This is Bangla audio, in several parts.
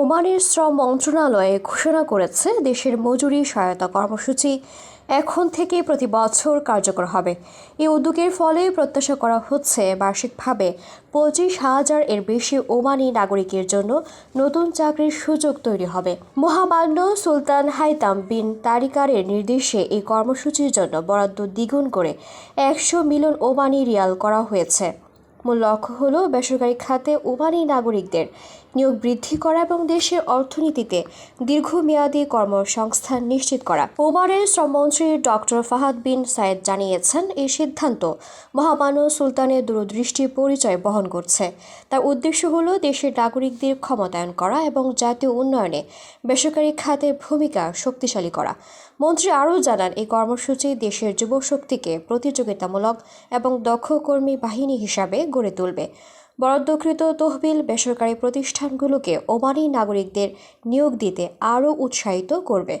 ওমানের শ্রম মন্ত্রণালয়ে ঘোষণা করেছে দেশের মজুরি সহায়তা কর্মসূচি এখন থেকে প্রতি বছর কার্যকর হবে। এই উদ্যোগের ফলে প্রত্যাশা করা হচ্ছে বার্ষিকভাবে পঁচিশ হাজার এর বেশি ওমানি নাগরিকের জন্য নতুন চাকরির সুযোগ তৈরি হবে। মহামান্য সুলতান হাইতাম বিন তারিকারের নির্দেশে এই কর্মসূচির জন্য বরাদ্দ দ্বিগুণ করে একশো মিলিয়ন ওমানি রিয়াল করা হয়েছে। মূল লক্ষ্য হল বেসরকারি খাতে ওমানি নাগরিকদের নিয়োগ বৃদ্ধি করা এবং দেশের অর্থনীতিতে দীর্ঘমেয়াদী কর্মসংস্থান নিশ্চিত করা। ওমানের শ্রমমন্ত্রী ডক্টর ফাহাদ বিন সায়েদ জানিয়েছেন, এই সিদ্ধান্ত মহামান্য সুলতানের দূরদৃষ্টি পরিচয় বহন করছে। তার উদ্দেশ্য হল দেশের নাগরিকদের ক্ষমতায়ন করা এবং জাতীয় উন্নয়নে বেসরকারি খাতের ভূমিকা শক্তিশালী করা। মন্ত্রী আরও জানান, এই কর্মসূচি দেশের যুবশক্তিকে প্রতিযোগিতামূলক এবং দক্ষ কর্মী বাহিনী হিসাবে গড়ে তুলবে। বরাদ্দকৃত তহবিল, বেসরকারি প্রতিষ্ঠানগুলোকে ওমানি নাগরিকদের নিয়োগ দিতে আরও উৎসাহিত করবে।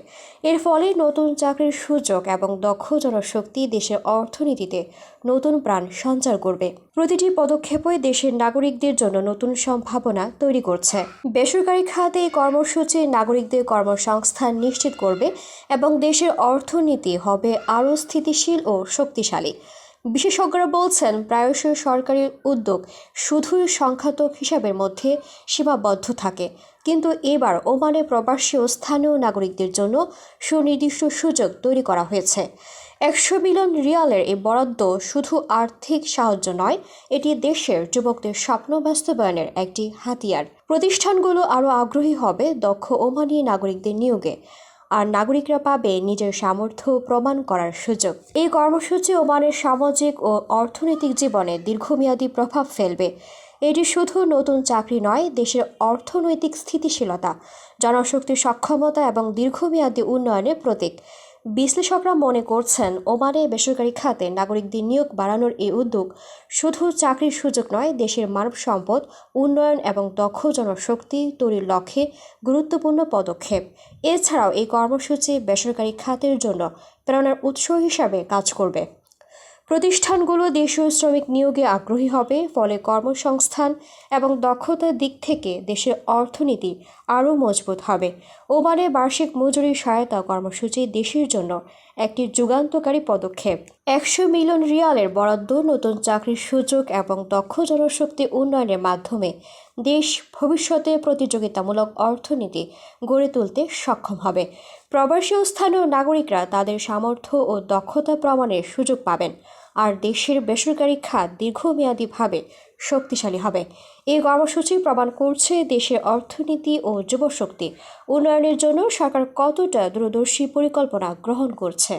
এর ফলে নতুন চাকরির সুযোগ এবং দক্ষ জনশক্তি দেশের অর্থনীতিতে নতুন প্রাণ সঞ্চার করবে। প্রতিটি পদক্ষেপই দেশের নাগরিকদের জন্য নতুন সম্ভাবনা তৈরি করছে। বেসরকারি খাতে এই কর্মসূচি নাগরিকদের কর্মসংস্থান নিশ্চিত করবে এবং দেশের অর্থনীতি হবে আরও স্থিতিশীল ও শক্তিশালী। বিশেষজ্ঞরা বলছেন, প্রায়শই সরকারি উদ্যোগ শুধুই সংখ্যাতক হিসাবের মধ্যে সীমাবদ্ধ থাকে। কিন্তু এবার ওমানে প্রবাসী ও স্থানীয় নাগরিকদের জন্য সুনির্দিষ্ট সুযোগ তৈরি করা হয়েছে। একশো মিলিয়ন রিয়ালের এই বরাদ্দ শুধু আর্থিক সাহায্য নয়, এটি দেশের যুবকদের স্বপ্ন বাস্তবায়নের একটি হাতিয়ার। প্রতিষ্ঠানগুলো আরও আগ্রহী হবে দক্ষ ওমানি নাগরিকদের নিয়োগে। আর নাগরিকরা পাবে নিজের সামর্থ্য প্রমাণ করার সুযোগ। এই কর্মসূচি ওমানের সামাজিক ও অর্থনৈতিক জীবনে দীর্ঘমেয়াদী প্রভাব ফেলবে। এটি শুধু নতুন চাকরি নয়, দেশের অর্থনৈতিক স্থিতিশীলতা, জনশক্তির সক্ষমতা এবং দীর্ঘমেয়াদী উন্নয়নের প্রতীক। বিশ্লেষকরা মনে করছেন, ওমানে বেসরকারি খাতে নাগরিকদের নিয়োগ বাড়ানোর এই উদ্যোগ শুধু চাকরির সুযোগ নয়, দেশের মানব সম্পদ, উন্নয়ন এবং দক্ষ জনশক্তি তৈরির লক্ষ্যে গুরুত্বপূর্ণ পদক্ষেপ। এছাড়াও এই কর্মসূচি বেসরকারি খাতের জন্য প্রেরণার উৎস হিসাবে কাজ করবে। প্রতিষ্ঠানগুলো দেশীয় শ্রমিক নিয়োগে আগ্রহী হবে, ফলে কর্মসংস্থান এবং দক্ষতার দিক থেকে দেশের অর্থনীতি আরও মজবুত হবে। ওমানে বার্ষিক মজুরি সহায়তা কর্মসূচি দেশের জন্য একটি যুগান্তকারী পদক্ষেপ। একশো মিলিয়ন রিয়ালের বরাদ্দ নতুন চাকরির সুযোগ এবং দক্ষ জনশক্তি উন্নয়নের মাধ্যমে দেশ ভবিষ্যতে প্রতিযোগিতামূলক অর্থনীতি গড়ে তুলতে সক্ষম হবে। প্রবাসী ও স্থানীয় নাগরিকরা তাদের সামর্থ্য ও দক্ষতা প্রমাণের সুযোগ পাবেন আর দেশের বেসরকারি খাত দীর্ঘমেয়াদীভাবে শক্তিশালী হবে। এই কর্মসূচি প্রমাণ করছে দেশের অর্থনীতি ও যুবশক্তি। উন্নয়নের জন্য সরকার কতটা দূরদর্শী পরিকল্পনা গ্রহণ করছে।